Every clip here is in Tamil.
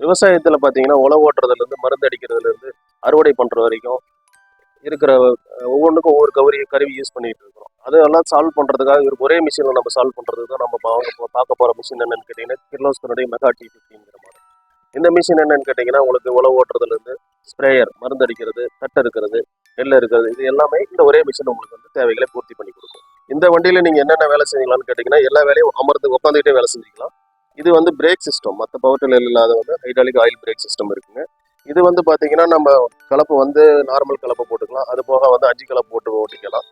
விவசாயத்தில் பார்த்தீங்கன்னா உழவு ஓட்டுறதுலேருந்து மருந்து அடிக்கிறதுலேருந்து அறுவடை பண்ணுற வரைக்கும் இருக்கிற ஒவ்வொன்றுக்கும் ஒவ்வொரு கவரி கருவி யூஸ் பண்ணிட்டு இருக்கிறோம். அதெல்லாம் சால்வ் பண்ணுறதுக்காக ஒரு ஒரே மிஷினில் நம்ம சால்வ் பண்ணுறது தான் நம்ம வாங்க பார்க்க போகிற மிஷின் என்னன்னு கேட்டிங்கன்னா கிர்லோஸ்கருடைய மெகா டி ஃபிஃப்டிங்கிற மாதிரி. இந்த மிஷின் என்னன்னு கேட்டிங்கன்னா உங்களுக்கு உழவு ஓட்டுறதுலேருந்து ஸ்ப்ரேயர் மருந்து அடிக்கிறது தட்டை இருக்கிறது நெல் இருக்கிறது இது எல்லாமே இந்த ஒரே மிஷின் உங்களுக்கு வந்து தேவைகளை பூர்த்தி பண்ணி கொடுக்கும். இந்த வண்டியில் நீங்கள் என்னென்ன வேலை செஞ்சீங்களான்னு கேட்டிங்கன்னா எல்லா வேலையும் அமர்ந்து உட்காந்துக்கிட்டே வேலை செஞ்சுக்கலாம். இது வந்து பிரேக் சிஸ்டம் மற்ற பவர் டில்லர் இல்லாத வந்து ஹைட்ராலிக் ஆயில் பிரேக் சிஸ்டம் இருக்குங்க. இது வந்து பார்த்தீங்கன்னா நம்ம கலப்பு வந்து நார்மல் கலப்பை போட்டுக்கலாம். அது போக வந்து அஞ்சு கலப்பு போட்டு ஓட்டிக்கலாம்.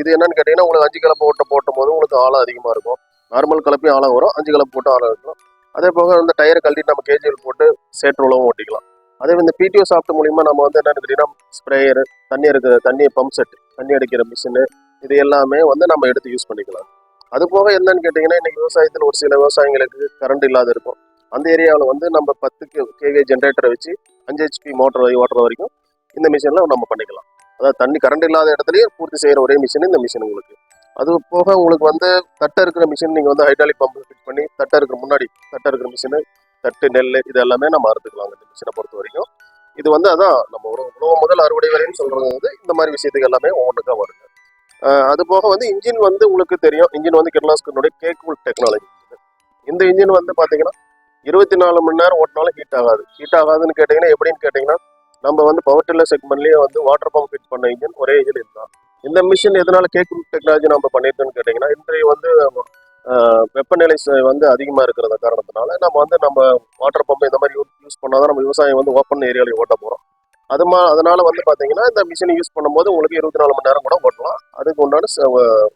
இது என்னன்னு கேட்டிங்கன்னா உங்களுக்கு அஞ்சு கலப்பு ஓட்ட போட்டும் போது உங்களுக்கு ஆழம் அதிகமாக இருக்கும். நார்மல் கலப்பையும் ஆழம் வரும் அஞ்சு கலப்பு போட்டு ஆழம் இருக்கும். அதே போக அந்த டயரை கழட்டி நம்ம கேஜியில் போட்டு சேற்றுலவும் ஓட்டிக்கலாம். அதே இந்த பிடிஓ சாஃப்ட் மூலிமா நம்ம வந்து என்னென்னு கேட்டிங்கன்னா ஸ்ப்ரேயர் தண்ணி இருக்கிற தண்ணி பம்ப் செட் தண்ணி அடிக்கிற மிஷினு இது எல்லாமே வந்து நம்ம எடுத்து யூஸ் பண்ணிக்கலாம். அது போக என்னன்னு கேட்டிங்கன்னா இன்னைக்கு விவசாயத்தில் ஒரு சில விவசாயிகளுக்கு கரண்ட் இல்லாத இருக்கும். அந்த ஏரியாவில் வந்து நம்ம பத்து கேவிஏ ஜென்ரேட்டரை வச்சு அஞ்சு ஹெச்பி மோட்டர் ஓட்டுற வரைக்கும் இந்த மிஷினில் நம்ம பண்ணிக்கலாம். அதாவது தண்ணி கரண்ட் இல்லாத இடத்துலையே பூர்த்தி செய்கிற ஒரே மிஷின் இந்த மிஷின் உங்களுக்கு. அது போக உங்களுக்கு வந்து தட்டை இருக்கிற மிஷின் நீங்கள் வந்து ஹைட்ராலிக் பம்ப் ஃபிட் பண்ணி தட்டை இருக்கிற முன்னாடி தட்டை இருக்கிற மிஷினு தட்டு நெல் இது எல்லாமே நம்ம அறுத்துக்கலாம் இந்த மிஷினை பொறுத்த வரைக்கும். இது வந்து அதான் நம்ம உணவு உணவு முதல் அறுவடை வரையும் சொல்கிறது வந்து இந்த மாதிரி விஷயத்துக்கு எல்லாமே ஒவ்வொன்றுக்காக வருது. அது போக வந்து இன்ஜின் வந்து உங்களுக்கு தெரியும். இன்ஜின் வந்து கிர்லாஸ்கனுடைய கேக்கூல் டெக்னாலஜி இந்த இன்ஜின் வந்து பார்த்தீங்கன்னா இருபத்தி நாலு மணி நேரம் ஓட்டினாலும் ஹீட் ஆகாது. ஹீட் ஆகாதுன்னு கேட்டிங்கன்னா எப்படின்னு கேட்டிங்கன்னா நம்ம வந்து பவர் டில்லர் செக்மெண்ட்லேயே வந்து வாட்டர் பம்ப் ஃபிட் பண்ண இன்ஜின் ஒரே இன்ஜின் இதுதான். இந்த மிஷின் எதனால கேக்கூல் டெக்னாலஜி நம்ம பண்ணியிருக்கோன்னு கேட்டிங்கன்னா இன்றைய வந்து வெப்பநிலை வந்து அதிகமாக இருக்கிறத காரணத்தினால நம்ம வந்து நம்ம வாட்டர் பம்ப் இந்த மாதிரி யூஸ் யூஸ் பண்ணாதான் நம்ம விவசாயம் வந்து ஓப்பன் ஏரியாவில் ஓட்ட போகிறோம் அது மா அதனால வந்து பார்த்தீங்கன்னா இந்த மிஷினை யூஸ் பண்ணும்போது உங்களுக்கு இருபத்தி நாலு மணி நேரம் கூட ஓட்டலாம். அதுக்கு உண்டான ச-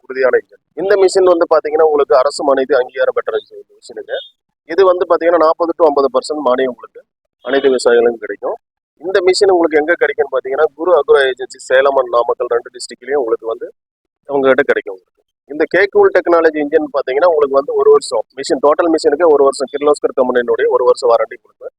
உறுதியான இன்ஜின் இந்த மிஷின் வந்து பார்த்தீங்கன்னா உங்களுக்கு அரசு மானியத்தை அங்கீகாரம் பெற்ற மிஷினுக்கு இது வந்து பார்த்தீங்கன்னா நாற்பது டு ஐம்பது பர்சன்ட் மானியம் உங்களுக்கு அனைத்து விவசாயிகளுக்கும் கிடைக்கும். இந்த மிஷின் உங்களுக்கு எங்கே கிடைக்கும்னு பார்த்தீங்கன்னா குரு அக்ரோ ஏஜென்சி சேலம் நாமக்கல் ரெண்டு டிஸ்ட்ரிக்ட்லையும் உங்களுக்கு வந்து உங்ககிட்ட கிடைக்கும். உங்களுக்கு இந்த கேக்கூல் டெக்னாலஜி இன்ஜின் பார்த்தீங்கன்னா உங்களுக்கு வந்து ஒரு வருஷம் மிஷின் டோட்டல் மிஷினுக்கு ஒரு வருஷம் கிர்லோஸ்கர் கம்பெனியினுடைய ஒரு வருஷம் வாரண்டி கொடுப்பேன்